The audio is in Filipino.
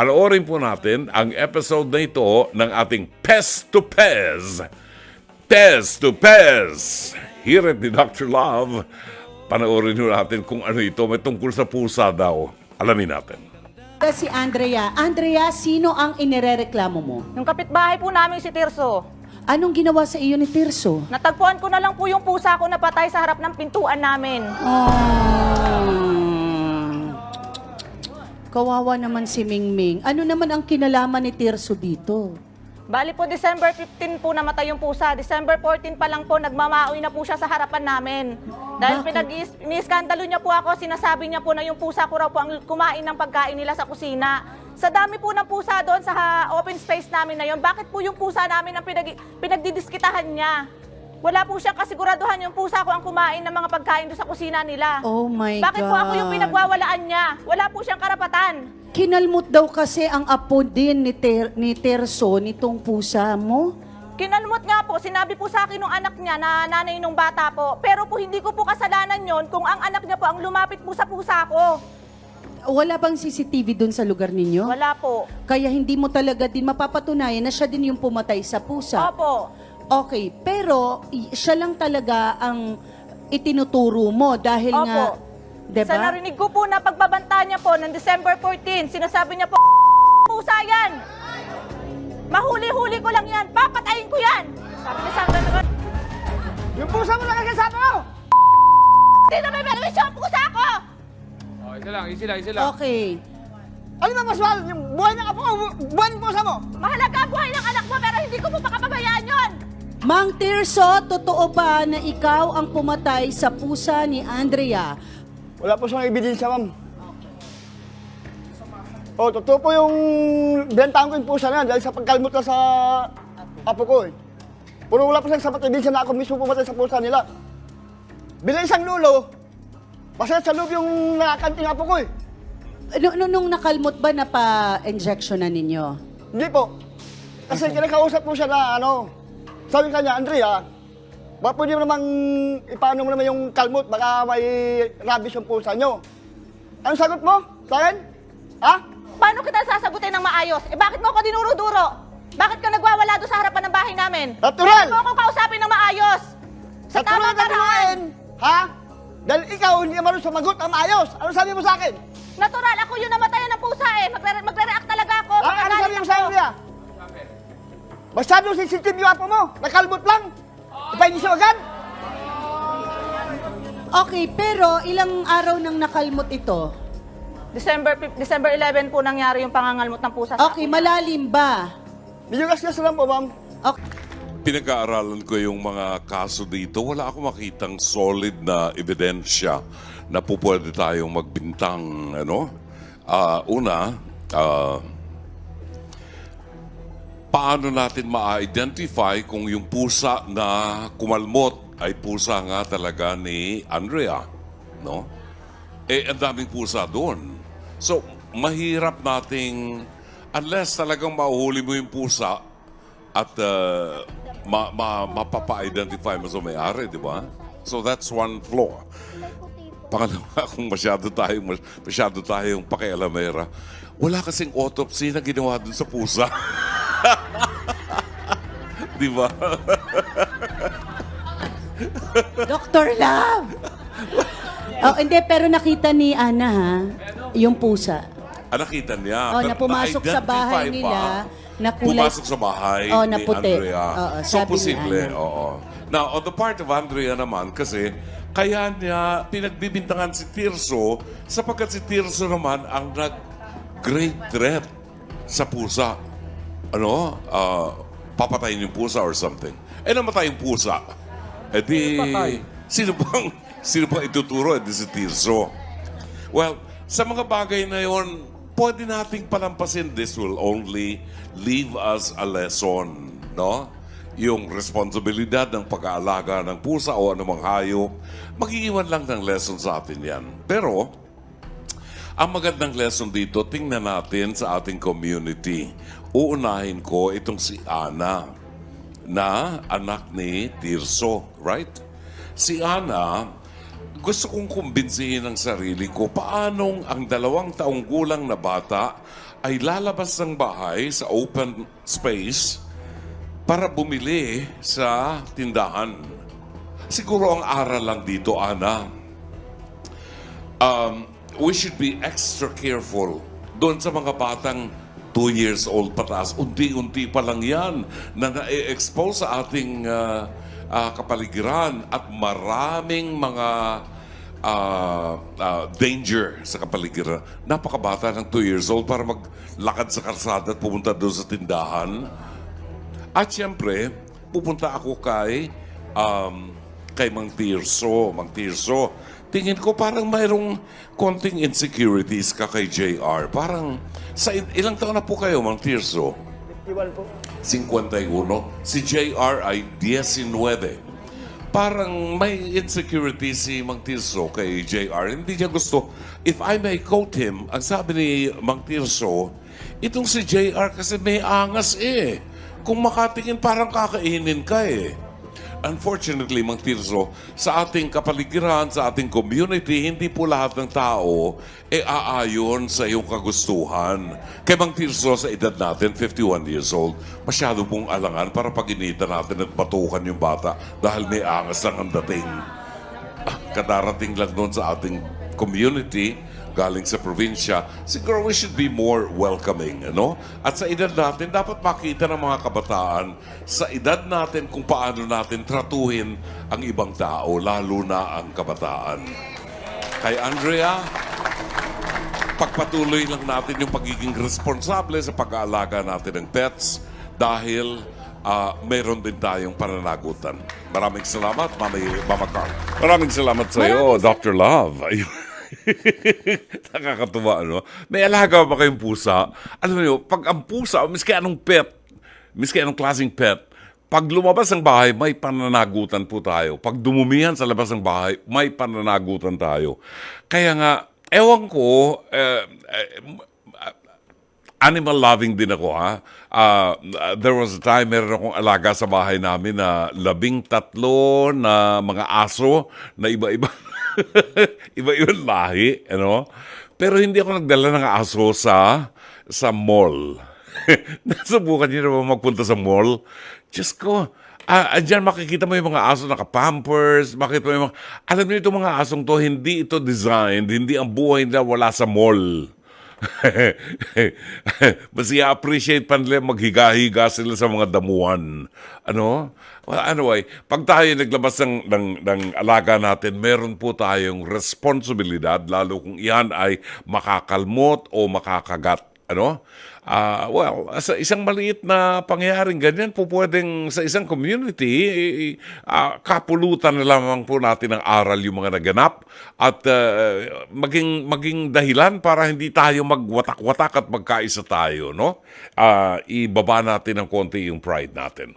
Panoorin po natin ang episode na ito ng ating Pest to Pez. Test to Pez. Here at ni Dr. Love, panoorin po natin kung ano ito. May tungkol sa pusa daw. Alamin natin. Si Andrea. Andrea, sino ang inirereklamo mo? Yung kapitbahay po namin si Tirso, Anong ginawa sa iyo ni Tirso? natagpuan ko na lang po yung pusa ko na patay sa harap ng pintuan namin. Oh. Kawawa naman si Mingming. Ano naman ang kinalaman ni Tirso dito? Bali po, December 15 po namatay yung pusa. December 14 pa lang po, nagmamaoy na po siya sa harapan namin. Dahil pinag-iskandalo niya po ako, sinasabi niya po na yung pusa ko raw po ang kumain ng pagkain nila sa kusina. Sa dami po ng pusa doon sa open space namin na yun, bakit po yung pusa namin ang pinag pinagdidiskitahan niya? Wala po siyang kasiguraduhan yung pusa ko ang kumain ng mga pagkain doon sa kusina nila. Oh my Bakit God. po ako yung pinagwawalaan niya? Wala po siyang karapatan. Kinalmot daw kasi ang apo din ni, Ter- ni Terso, nitong pusa mo. Kinalmot nga po, sinabi po sa akin ng anak niya na nanay nung bata po. Pero po hindi ko po kasalanan yon kung ang anak niya po ang lumapit po sa pusa ko. Wala bang CCTV dun sa lugar ninyo? Wala po. Kaya hindi mo talaga din mapapatunayan na siya din yung pumatay sa pusa. Opo. Okay, pero siya lang talaga ang itinuturo mo dahil Opo. nga, 'di Sa ba? narinig ko po na pagbabanta niya po ng December 14, sinasabi niya po, pusa yan. Mahuli-huli ko lang yan. Papatayin ko yan. Sabi niya sa akin, Yung pusa mo lang kasama mo! hindi na may benepisyo ang pusa ko. Oh, isa lang, easy lang, easy lang. Okay. Ano ba mas mahal? Yung buhay ng apo mo, buhay ng pusa mo! Mahalaga ang buhay ng anak mo pero hindi ko po makapabayaan. Mang Tirso, totoo ba na ikaw ang pumatay sa pusa ni Andrea? Wala po siyang ebidensya, ma'am. Oh, totoo po yung bentahan ko yung pusa na yan dahil sa pagkalmot na sa apo ko eh. Puro wala po siyang sapat ebidensya na ako mismo pumatay sa pusa nila. Bilang isang lulo, masaya sa loob yung nakakanting apo ko eh. No, no, nung nakalmot ba na pa-injection na ninyo? Hindi po. Kasi kinakausap po siya na ano, sabi kanya, Andrea, baka pwede mo namang, ipaano mo naman yung kalmot, baka may rabies yung pusa nyo. Anong sagot mo sa akin? Ha? Paano kita sasagutin ng maayos? Eh bakit mo ako dinuro-duro? Bakit ka nagwawala doon sa harapan ng bahay namin? Natural! Bakit mo ako kausapin ng maayos? Sa tamang paraan. Ha? Dahil ikaw hindi marunong sumagot ang maayos. Ano sabi mo sa akin? Natural, ako yung namatayan ng pusa eh. Magre- magre-react talaga ako. Ha? Ano sabi mo sa Andrea? Masyado sensitive yung apo mo. Nakalmot lang. Ipahin siya agad. Okay, pero ilang araw nang nakalmot ito? December, fif- December 11 po nangyari yung pangangalmot ng pusa sa Okay, akin. malalim ba? Medyo gasgas lang po, ma'am. Okay. Pinag-aaralan ko yung mga kaso dito. Wala akong makitang solid na ebidensya na po pwede tayong magbintang. Ano? Ah, una, ah, paano natin ma-identify kung yung pusa na kumalmot ay pusa nga talaga ni Andrea, no? Eh, ang daming pusa doon. So, mahirap nating, unless talagang mahuhuli mo yung pusa at uh, ma, ma, mapapa-identify mo sa may-ari, di ba? So, that's one flaw. Pangalawa, kung masyado tayong, masyado tayong pakialamera, wala kasing autopsy na ginawa dun sa pusa. di ba? Dr. Love! oh, hindi, pero nakita ni Ana ha, yung pusa. Ah, nakita niya. Oh, na pumasok sa bahay nila, na kulay- Pumasok sa bahay Oh, na ni puti. Andrea. Oo, so, sabi ni posible, Ana. oo. Now, on the part of Andrea naman, kasi kaya niya pinagbibintangan si Tirso sapagkat si Tirso naman ang nag-great threat sa pusa. Ano? Ah, papatayin yung pusa or something. Eh, namatay yung pusa. Eh di, sino bang, sino bang ituturo? Eh di si Tirso. Well, sa mga bagay na yon, pwede nating palampasin. This will only leave us a lesson, no? Yung responsibilidad ng pag-aalaga ng pusa o anumang hayop, mag-iiwan lang ng lesson sa atin yan. Pero, ang magandang lesson dito, tingnan natin sa ating community. Uunahin ko itong si Ana na anak ni Tirso, right? Si Ana, gusto kong kumbinsihin ang sarili ko paanong ang dalawang taong gulang na bata ay lalabas ng bahay sa open space para bumili sa tindahan. Siguro ang aral lang dito, Ana, um, we should be extra careful doon sa mga batang 2 years old pataas. Unti-unti pa lang yan na na-expose sa ating ah, ah, kapaligiran at maraming mga ah, ah, danger sa kapaligiran. Napakabata ng 2 years old para maglakad sa karsada at pumunta doon sa tindahan. At siyempre, pupunta ako kay um, kay Mang Tirso. Mang Tirso, tingin ko parang mayroong konting insecurities ka kay JR. Parang, sa il- ilang taon na po kayo, Mang Tirso? 51 po. 51. Si JR ay 19. Parang may insecurity si Mang Tirso kay JR. Hindi niya gusto. If I may quote him, ang sabi ni Mang Tirso, itong si JR kasi may angas eh. Kung makatingin parang kakainin ka eh. Unfortunately, Mang Tirso, sa ating kapaligiran, sa ating community, hindi po lahat ng tao e aayon sa iyong kagustuhan. Kay Mang Tirso, sa edad natin, 51 years old, masyado pong alangan para paginitan natin at batukan yung bata dahil may angas lang ang dating. Ah, kadarating lang doon sa ating community, galing sa probinsya, siguro we should be more welcoming, ano? At sa edad natin, dapat makita ng mga kabataan sa edad natin kung paano natin tratuhin ang ibang tao, lalo na ang kabataan. Kay Andrea, pagpatuloy lang natin yung pagiging responsable sa pag-aalaga natin ng pets dahil ah, meron din tayong pananagutan. Maraming salamat, Mami, Mama Carl. Maraming salamat sa iyo, Dr. Love. Nakakatuwa, ano? May alaga ba kayong pusa? Alam mo yun, pag ang pusa, miski anong pet, miski anong klaseng pet, pag lumabas ng bahay, may pananagutan po tayo. Pag dumumihan sa labas ng bahay, may pananagutan tayo. Kaya nga, ewan ko, eh, eh, animal loving din ako ha. Ah, there was a time meron akong alaga sa bahay namin na labing tatlo na mga aso na iba-iba iba-ibang lahi, ano? Pero hindi ako nagdala ng aso sa sa mall. Nasubukan niyo na ba magpunta sa mall? Diyos ko, Ah, andyan makikita mo yung mga aso naka-pampers, makikita mo yung mga... Alam niyo itong mga asong to, hindi ito designed, hindi ang buhay nila wala sa mall. Mas i-appreciate pa nila maghiga-higa sila sa mga damuhan. Ano? Well, anyway, pag tayo naglabas ng, ng, ng alaga natin, meron po tayong responsibilidad, lalo kung iyan ay makakalmot o makakagat. Ano? Ah, well, sa isang maliit na pangyayaring ganyan po pwedeng sa isang community, ah, kapulutan na lamang po natin ng aral yung mga naganap at ah, maging maging dahilan para hindi tayo magwatak-watak at magkaisa tayo, no? Ah, ibaba natin ng konti yung pride natin.